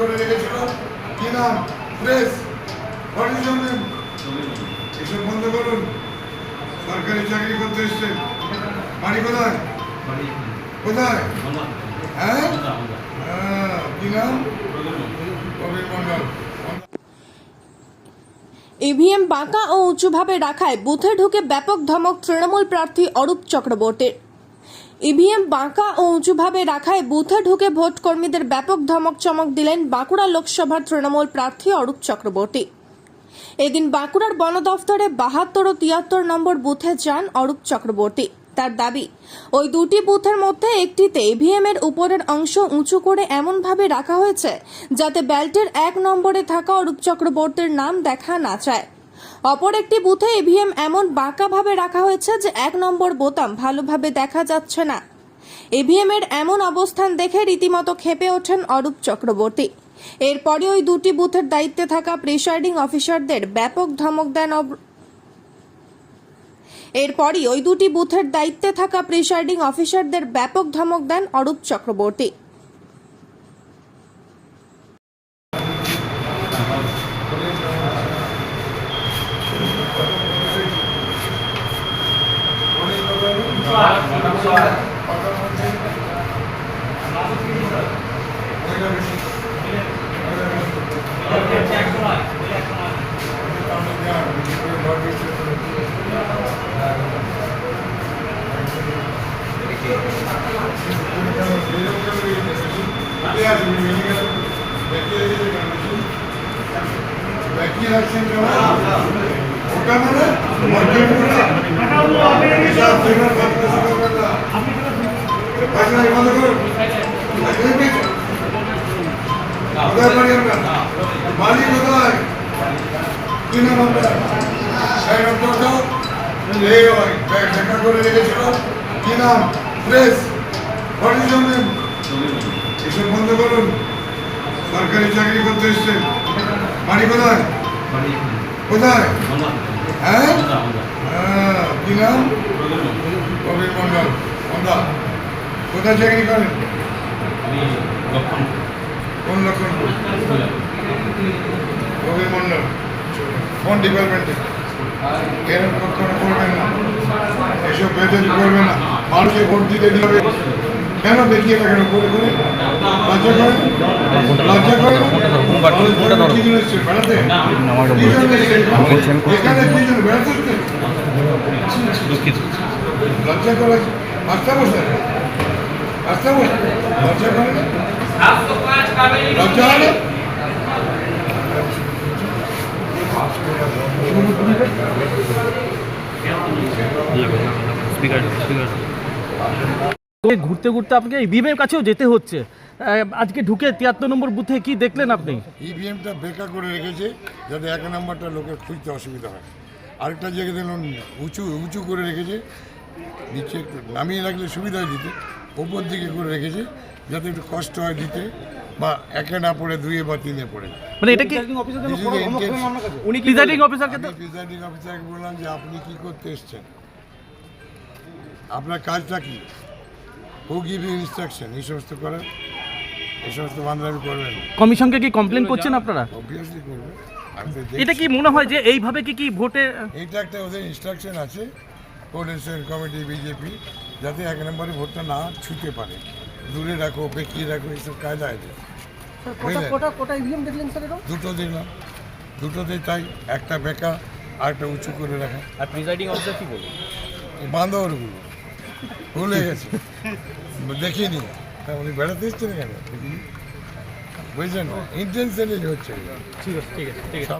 করে রেখেছিল। কি নাম? প্রেস হোয়াট ইজ নেম এসব বন্ধ করুন। সরকারি চাকরি করতে এসছেন। বাড়ি কোথায়? কোথায়? হ্যাঁ? হ্যাঁ, কি নাম? কবির মন্ডল ইভিএম বাঁকা ও উঁচুভাবে রাখায় বুথে ঢুকে ব্যাপক ধমক তৃণমূল প্রার্থী অরূপ চক্রবর্তীর। ইভিএম বাঁকা ও উঁচুভাবে রাখায় বুথে ঢুকে ভোট কর্মীদের ব্যাপক ধমক চমক দিলেন বাঁকুড়া লোকসভার তৃণমূল প্রার্থী অরূপ চক্রবর্তী। এদিন বাঁকুড়ার বন দফতরে বাহাত্তর ও তিয়াত্তর নম্বর বুথে যান অরূপ চক্রবর্তী। তার দাবি, ওই দুটি বুথের মধ্যে একটিতে ইভিএম এর উপরের অংশ উঁচু করে এমনভাবে রাখা হয়েছে যাতে ব্যাল্টের এক নম্বরে থাকা অরূপ চক্রবর্তীর নাম দেখা না যায় অপর একটি বুথে ইভিএম এমন বাঁকাভাবে রাখা হয়েছে যে এক নম্বর বোতাম ভালোভাবে দেখা যাচ্ছে না। ইভিএম এর এমন অবস্থান দেখে রীতিমতো খেপে ওঠেন অরূপ চক্রবর্তী। এরপরে ওই দুটি বুথের দায়িত্বে থাকা প্রিসাইডিং অফিসারদের ব্যাপক ধমক দেন এরপরই ওই দুটি বুথের দায়িত্বে থাকা প্রিসাইডিং অফিসারদের ব্যাপক ধমক দেন অরূপ চক্রবর্তী। ব্যক্তি রাখছেন ওটা মানে অর্জন হিসাব বাড়ি আপনার বাড়ি কোথায়? কি নাম আপনার? সাইড অফ করছ এই ওই ব্যাগ করে রেখেছিল। কি নাম? প্রেস হোয়াট ইজ এসব বন্ধ করুন। সরকারি চাকরি করতে এসছেন। বাড়ি কোথায়? কোথায়? হ্যাঁ? হ্যাঁ, কি নাম? কবির মন্ডল মন্ডল কোথায় চাকরি করেন? কোন কবির মন্ডল কোন ডিপার্টমেন্টে এরকম কখনো করবেন না। এসব বেতন করবেন না। মানুষকে ভোট দিতে দিবে কেন দেখিয়ে রাখেন করে করে? লজ্জা করে? লজ্জা করে? কি জন্য এসছেন বেড়াতে? এখানে কি জন্য বেড়াতে লজ্জা করে? আস্থা বসে আস্থা বসে লজ্জা করে ঘুরতে ঘুরতে আপনাকে ইভিএমের কাছেও যেতে হচ্ছে। আজকে ঢুকে তিয়াত্তর নম্বর বুথে কি দেখলেন আপনি? ইভিএমটা বেকার করে রেখেছে, যাতে এক নম্বরটা লোকের খুঁজতে অসুবিধা হয়। আরেকটা জায়গায় দেখলাম উঁচু উঁচু করে রেখেছে, নিচে নামিয়ে রাখলে সুবিধা দিতে। ওপর দিকে করে রেখেছে যাতে একটু কষ্ট হয় দিতে বা একে না পড়ে দুয়ে বা তিনে পড়ে। মানে এটা কি. উনি প্রিজাইডিং অফিসারকে আমি অফিসারকে বললাম যে আপনি কি করতে এসছেন? আপনার কাজটা কি? হু গিভ ইউ ইনস্ট্রাকশন এই সমস্ত করেন এই সমস্ত বান্ধবী করবেন। কমিশনকে কি কমপ্লেন করছেন আপনারা? অবভিয়াসলি করবেন এটা কি মনে হয় যে এইভাবে কি কি ভোটে এটা একটা ওদের ইনস্ট্রাকশন আছে। কোঅর্ডিনেশন কমিটি বিজেপি যাতে এক নম্বরে ভোটটা না ছুতে পারে। দূরে রাখো বেঁকিয়ে রাখো এইসব কায়দা আছে। বুঝলেন? দুটো দিলাম দুটোতেই তাই একটা বেকা আর একটা উঁচু করে রাখা। আর প্রিজাইডিং অফিসার কি বলব বান্ধবরগুলো ভুলে গেছে। দেখিনি। তা উনি বেড়াতে এসছেন কেন? বুঝছেন ইন্টেনশনই হচ্ছে। ঠিক আছে ঠিক আছে ঠিক আছে।